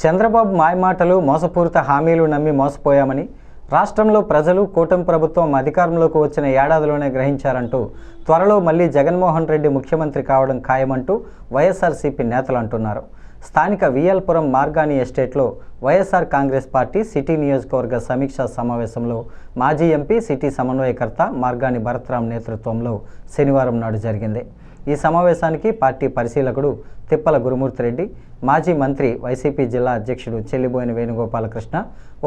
చంద్రబాబు మాయమాటలు మోసపూరిత హామీలు నమ్మి మోసపోయామని రాష్ట్రంలో ప్రజలు కూటమి ప్రభుత్వం అధికారంలోకి వచ్చిన ఏడాదిలోనే గ్రహించారంటూ త్వరలో మళ్ళీ జగన్మోహన్ రెడ్డి ముఖ్యమంత్రి కావడం ఖాయమంటూ వైఎస్ఆర్సీపీ నేతలు అంటున్నారు. స్థానిక విఎల్పురం మార్గాని ఎస్టేట్లో వైఎస్ఆర్ కాంగ్రెస్ పార్టీ సిటీ నియోజకవర్గ సమీక్షా సమావేశంలో మాజీ ఎంపీ సిటీ సమన్వయకర్త మార్గాని భరత్రామ్ నేతృత్వంలో శనివారం నాడు జరిగింది. ఈ సమావేశానికి పార్టీ పరిశీలకుడు తిప్పల గురుమూర్తిరెడ్డి మాజీ మంత్రి వైసీపీ జిల్లా అధ్యక్షుడు చెల్లిబోయిన వేణుగోపాలకృష్ణ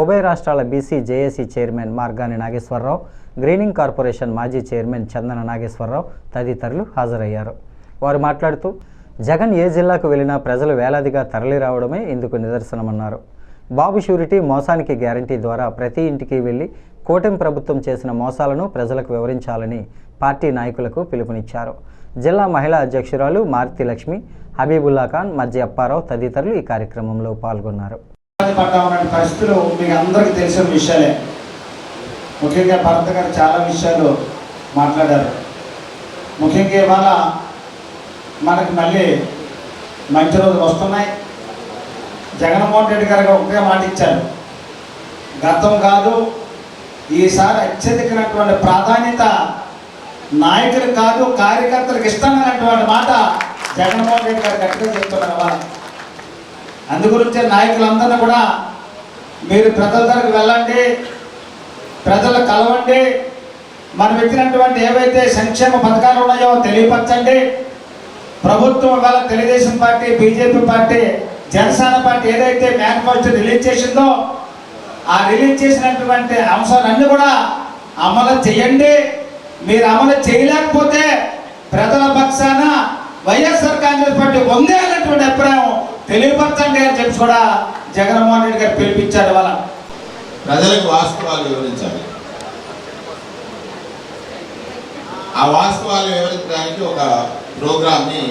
ఉభయ రాష్ట్రాల BC JAC chairman Margani Nageswararao greening corporation మాజీ చైర్మన్ చందన నాగేశ్వరరావు తదితరులు హాజరయ్యారు. వారు మాట్లాడుతూ జగన్ ఏ జిల్లాకు వెళ్ళినా ప్రజలు వేలాదిగా తరలిరావడమే ఇందుకు నిదర్శనమన్నారు. బాబు షూరిటీ మోసానికి గ్యారంటీ ద్వారా ప్రతి ఇంటికి వెళ్ళి కూటమి ప్రభుత్వం చేసిన మోసాలను ప్రజలకు వివరించాలని పార్టీ నాయకులకు పిలుపునిచ్చారు. జిల్లా మహిళా అధ్యక్షురాలు మారుతి లక్ష్మి హబీబుల్లా ఖాన్ మధ్య అప్పారావు తదితరులు ఈ కార్యక్రమంలో పాల్గొన్నారు. పరిస్థితులు మీకు అందరికీ తెలిసిన విషయాలే. ముఖ్యంగా భరత్ గారు చాలా విషయాలు మాట్లాడారు. ముఖ్యంగా ఇవాళ మనకి మళ్ళీ మంచి రోజులు వస్తున్నాయి. జగన్మోహన్ రెడ్డి గారు ఒకే మాట ఇచ్చారు. గతం కాదు ఈసారి అత్యధికమైనటువంటి ప్రాధాన్యత నాయకులు కాదు కార్యకర్తలకు ఇష్టమైనటువంటి మాట జగన్మోహన్ రెడ్డి గారు గట్టిగా చెప్తున్నారు వాళ్ళు అందుగురించే నాయకులందరినీ కూడా మీరు ప్రజల దగ్గరికి వెళ్ళండి ప్రజలు కలవండి. మనం ఇచ్చినటువంటి ఏవైతే సంక్షేమ పథకాలు ఉన్నాయో తెలియపరచండి. ప్రభుత్వం వల్ల Telugudesam party BJP party Janasena party ఏదైతే మేనిఫెస్టో రిలీజ్ చేసిందో ఆ రిలీజ్ చేసినటువంటి అంశాలన్నీ కూడా అమలు చేయండి. మీరు అమలు చేయలేకపోతే ప్రజల పక్షాన వైఎస్ఆర్ కాంగ్రెస్ పార్టీ ఉందే అన్నటువంటి అభిప్రాయం తెలియపరచండి అని చెప్పి కూడా జగన్మోహన్ రెడ్డి గారు పిలిపించారు వాళ్ళ ప్రజలకు వాస్తవాలు వివరించాలి. ఆ వాస్తవాలు వివరించడానికి ఒక ప్రోగ్రామ్ని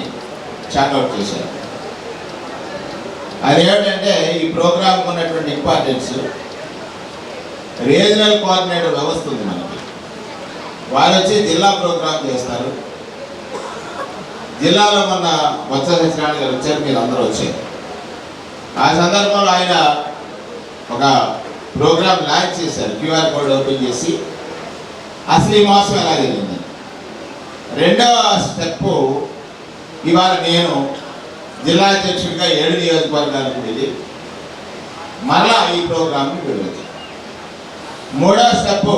చాట్అవుట్ చేశారు. అదేమిటంటే ఈ ప్రోగ్రామ్ ఉన్నటువంటి ఇంపార్టెన్స్. రీజనల్ కోఆర్డినేటర్ వ్యవస్థ ఉంది మనకి. వారు వచ్చి జిల్లా ప్రోగ్రామ్ చేస్తారు. జిల్లాలో మొన్న బొత్స సత్యనారాయణ గారు వచ్చారు మీరు అందరూ వచ్చారు ఆ సందర్భంలో ఆయన ఒక ప్రోగ్రామ్ లాంచ్ చేశారు. క్యూఆర్ కోడ్ ఓపెన్ చేసి అసలు ఈ మాసం ఎలా జరిగింది? రెండవ స్టెప్ ఇవాళ నేను జిల్లా అధ్యక్షుడిగా ఏడు నియోజకవర్గాలకు వెళ్ళి మరలా ఈ ప్రోగ్రాంని వివరించాను మూడవ స్టెప్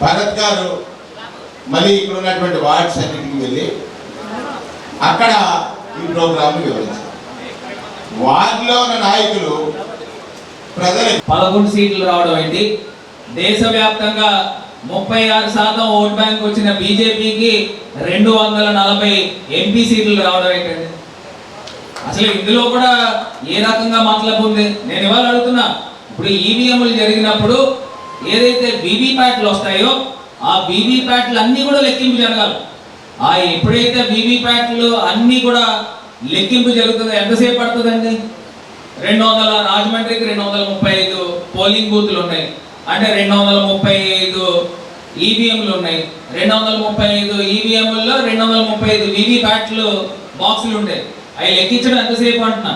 భరత్ గారు మళ్ళీ ఇక్కడ ఉన్నటువంటి వార్డ్స్ అన్నింటికి వెళ్ళి అక్కడ ఈ ప్రోగ్రామ్ని వివరించారు. వార్డులో ఉన్న నాయకులు ప్రజలు పదకొండు సీట్లు రావడం ఏంటి? దేశవ్యాప్తంగా ముప్పై ఆరు శాతం ఓట్ బ్యాంక్ వచ్చిన బీజేపీకి రెండు వందల నలభై ఎంపీ సీట్లు రావడం ఏంటండి? అసలు ఇందులో కూడా ఏ రకంగా మతలబు ఉంది? నేను ఇవాళ అడుగుతున్నా. ఇప్పుడు ఈవీఎంలు జరిగినప్పుడు ఏదైతే వీవీప్యాట్లు వస్తాయో ఆ వీవీప్యాట్లు అన్నీ కూడా లెక్కింపు జరగాలి. ఆ ఎప్పుడైతే వీవీప్యాట్లు అన్నీ కూడా లెక్కింపు జరుగుతుందో ఎంతసేపు పడుతుందండి? రెండు వందల రాజమండ్రికి రెండు వందల ముప్పై ఐదు పోలింగ్ బూత్లు ఉన్నాయి. అంటే రెండు వందల ముప్పై ఐదు ఈవీఎంలు ఉన్నాయి. రెండు వందల ముప్పై ఐదు ఈవీఎంలలో రెండు వందల ముప్పై ఐదు వివిప్యాట్లు బాక్సులు ఉంటాయి అవి లెక్కించడం ఎంతసేపు అంటున్నా?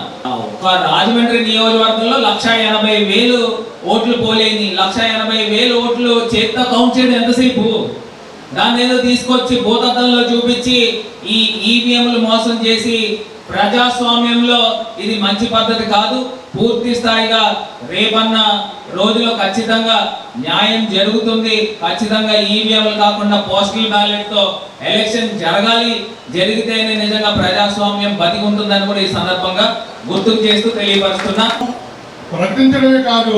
ఒక రాజమండ్రి నియోజకవర్గంలో లక్ష ఎనభై వేలు ఓట్లు పోలేని లక్ష ఎనభై వేలు ఓట్లు చేత్తో కౌంట్ చేయడం ఎంతసేపు? దాన్ని ఏదో తీసుకొచ్చి భూతద్దంలో చూపించి ఈ ఈవీఎంలు మోసం చేసి ప్రజాస్వామ్యంలో ఇది మంచి పద్ధతి కాదు. పూర్తి స్థాయిగా రేపన్న రోజులో ఖచ్చితంగా న్యాయం జరుగుతుంది. ఖచ్చితంగా ఈవీఎంలు కాకుండా పోస్టల్ బ్యాలెట్తో ఎలక్షన్ జరగాలి. జరిగితేనే నిజంగా ప్రజాస్వామ్యం బతికి ఉంటుందని కూడా ఈ సందర్భంగా గుర్తుకు చేస్తూ తెలియపరుస్తున్నా. ప్రకటించడమే కాదు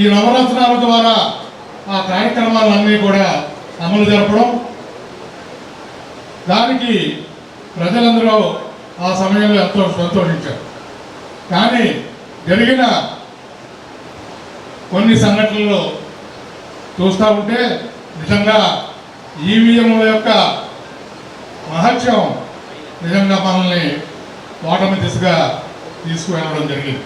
ఈ నవరత్నాల ద్వారా ఆ కార్యక్రమాలన్నీ కూడా అమలు జరపడం. దానికి ప్రజలందరూ ఆ సమయంలో ఎంతో సంతోషించారు. కానీ జరిగిన కొన్ని సంఘటనలు చూస్తూ ఉంటే నిజంగా ఈవీఎంల యొక్క మహత్యం నిజంగా మనల్ని ఓటమి దిశగా తీసుకువెళ్ళడం జరిగింది.